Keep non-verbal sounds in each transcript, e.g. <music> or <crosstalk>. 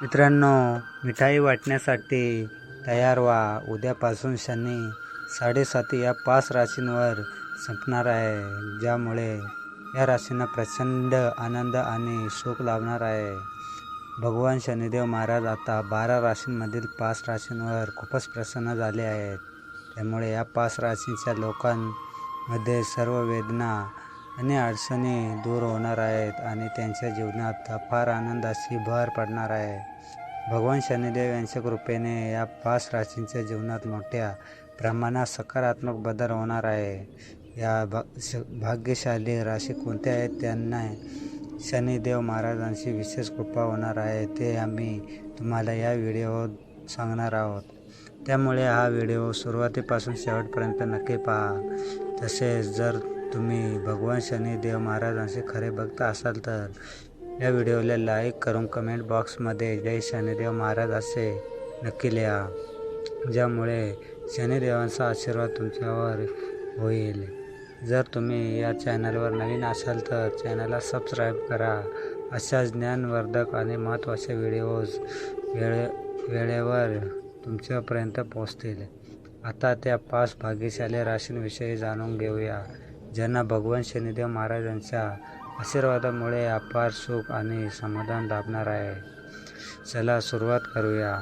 मित्रांनो मिठाई वाटण्यासाठी तयार व्हा. उद्यापासून शनी साडेसाती या पाच राशींवर संपणार आहे ज्यामुळे या राशींना प्रचंड आनंद आणि सुख लाभणार आहे. भगवान शनिदेव महाराज आता बारा राशींमधील पाच राशींवर खूपच प्रसन्न झाले आहेत. त्यामुळे या पाच राशींच्या लोकांमध्ये सर्व वेदना आणि अडचणी दूर होणार आहेत आणि त्यांच्या जीवनात फार आनंदाची भर पडणार आहे. भगवान शनिदेव यांच्या कृपेने या पाच राशींच्या जीवनात मोठ्या प्रमाणात सकारात्मक बदल होणार आहे. या भा भाग्यशाली राशी कोणत्या आहेत? त्यांना शनिदेव महाराजांची विशेष कृपा होणार आहे. ते आम्ही तुम्हाला या व्हिडिओत सांगणार आहोत. त्यामुळे हा व्हिडिओ सुरुवातीपासून शेवटपर्यंत नक्की पहा. तसेच जर तुम्ही भगवान शनिदेव महाराजांचे खरे भक्त असाल तर या व्हिडिओला लाईक करून कमेंट बॉक्समध्ये जय शनिदेव महाराज असे नक्की लिहा. ज्यामुळे शनिदेवांचा आशीर्वाद तुमच्यावर होईल. जर तुम्ही या चॅनलवर नवीन असाल तर चॅनलला सबस्क्राईब करा. अशाच ज्ञानवर्धक आणि महत्त्वाचे व्हिडिओज वेळे वेळेवर तुमच्यापर्यंत पोहोचतील. आता त्या पाच भाग्यशाली राशींविषयी जाणून घेऊया. ज्यांना भगवान शनिदेव महाराजांच्या आशीर्वादामुळे अपार सुख आणि समाधान लाभणार आहे. चला सुरुवात करूया.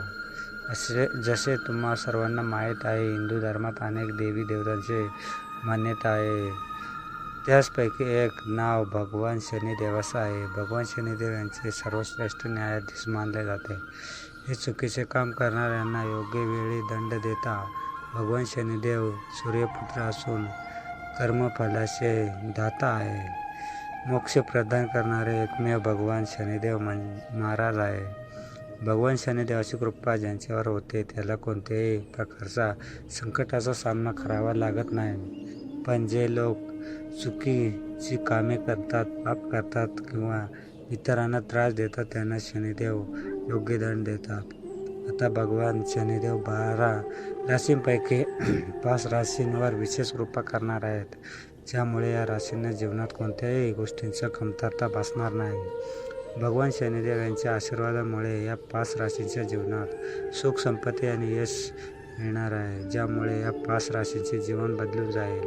असे जसे तुम्हा सर्वांना माहीत आहे हिंदू धर्मात अनेक देवी देवतांचे मान्यता आहे. त्याचपैकी एक नाव भगवान शनिदेवाचं आहे. भगवान शनिदेव यांचे सर्वश्रेष्ठ न्यायाधीश मानले जाते. हे चुकीचे काम करणाऱ्यांना योग्य वेळी दंड देता भगवान शनिदेव सूर्यपुत्र असून कर्मफलाचे दाता आहे. मोक्ष प्रदान करणारे एकमेव भगवान शनिदेव मन महाराज आहे. भगवान शनिदेवाची कृपा ज्यांच्यावर होते त्याला कोणत्याही प्रकारचा संकटाचा सामना करावा लागत नाही. पण जे लोक चुकीची कामे करतात पाप करतात किंवा इतरांना त्रास देतात त्यांना शनिदेव योग्य दंड देतात. आता भगवान शनिदेव बारा राशींपैकी <clears throat> पाच राशींवर विशेष कृपा करणार आहेत. ज्यामुळे या राशींना जीवनात कोणत्याही गोष्टींचा कमतरता भासणार नाही. भगवान शनिदेव यांच्या आशीर्वादामुळे या पाच राशींच्या जीवनात सुख संपत्ती आणि यश मिळणार आहे. ज्यामुळे या पाच राशींचे जीवन बदलून जाईल.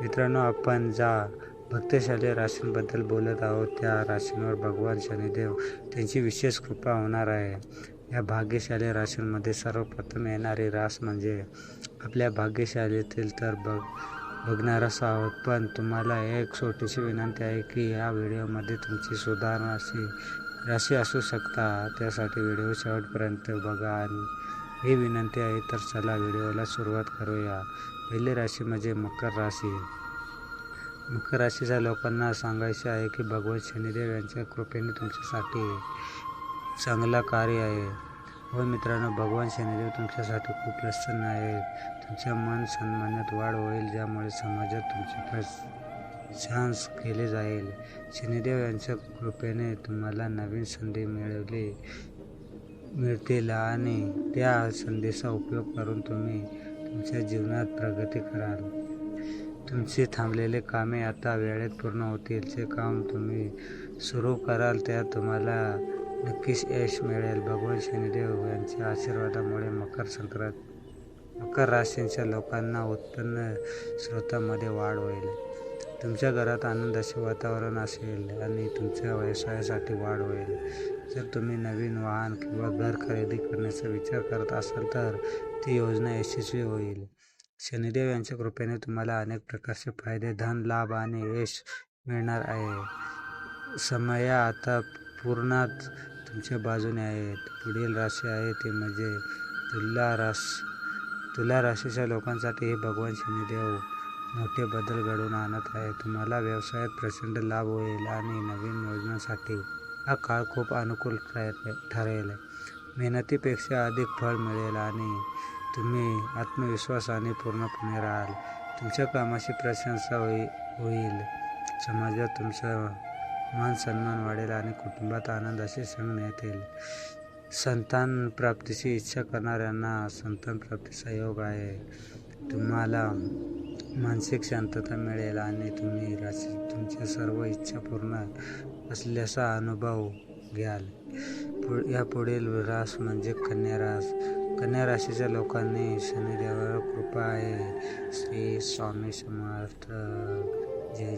मित्रांनो आपण ज्या भक्तशाली राशींबद्दल बोलत आहोत त्या राशींवर भगवान शनिदेव त्यांची विशेष कृपा होणार आहे. या भाग्यशाली राशींमध्ये सर्वप्रथम येणारी रास म्हणजे आपल्या भाग्यशालीतील तर बघ बघणारच आहोत पण तुम्हाला एक छोटीशी विनंती आहे की या व्हिडिओमध्ये तुमची सुधारणा अशी राशी असू शकता. त्यासाठी व्हिडिओ शेवटपर्यंत बघा आणि ही विनंती आहे तर चला व्हिडिओला सुरुवात करूया. पहिली राशी म्हणजे मकर राशी. मकर राशीच्या लोकांना सांगायचे आहे की भगवान शनिदेव यांच्या कृपेने तुमच्यासाठी चांगला कार्य आहे. हो मित्रांनो भगवान शनिदेव तुमच्यासाठी खूप प्रसन्न आहे. तुमच्या मन सन्मानात वाढ होईल ज्यामुळे समाजात तुमची प्रशंस केले जाईल. शनिदेव यांच्या कृपेने तुम्हाला नवीन संधी मिळवली मिळतील आणि त्या संधीचा उपयोग करून तुम्ही तुमच्या जीवनात प्रगती कराल. तुमची थांबलेले कामे आता वेळेत पूर्ण होतील. जे काम तुम्ही सुरू कराल त्यात तुम्हाला नक्कीच यश मिळेल. भगवान शनिदेव यांच्या आशीर्वादामुळे मकर संक्रांत मकर राशींच्या लोकांना उत्पन्न स्रोतामध्ये वाढ होईल. तुमच्या घरात आनंदाचे वातावरण असेल आणि तुमच्या व्यवसायासाठी वाढ होईल. जर तुम्ही नवीन वाहन किंवा घर खरेदी करण्याचा विचार करत असाल तर ती योजना यशस्वी होईल. शनिदेव यांच्या कृपेने तुम्हाला अनेक प्रकारचे फायदे धन लाभ आणि यश मिळणार आहे. समया आता पूर्णात तुमच्या बाजूने आहेत पुढील राशी आहे ते म्हणजे तुला रास तुला राशीच्या लोकांसाठी हे भगवान शनिदेव मोठे बदल घडवून आणत आहे. तुम्हाला व्यवसायात प्रचंड लाभ होईल आणि नवीन योजनांसाठी हा काळ खूप अनुकूल ठरेल. मेहनतीपेक्षा अधिक फळ मिळेल आणि तुम्ही आत्मविश्वासाने पूर्णपणे राहाल. तुमच्या कामाची प्रशंसा होई होईल. समाजात तुमच्या मान सन्मान वाढेल आणि कुटुंबात आनंदाचे क्षण येतील संतान प्राप्तीची इच्छा करणाऱ्यांना संतान प्राप्तीचा योग आहे. तुम्हाला मानसिक शांतता मिळेल आणि तुम्ही राशी तुमच्या सर्व इच्छा पूर्ण असल्याचा अनुभव घ्याल. पु या पुढील रास म्हणजे कन्या रास. कन्या राशीच्या लोकांनी शनिदेवावर कृपा आहे. श्री स्वामी समर्थ. जय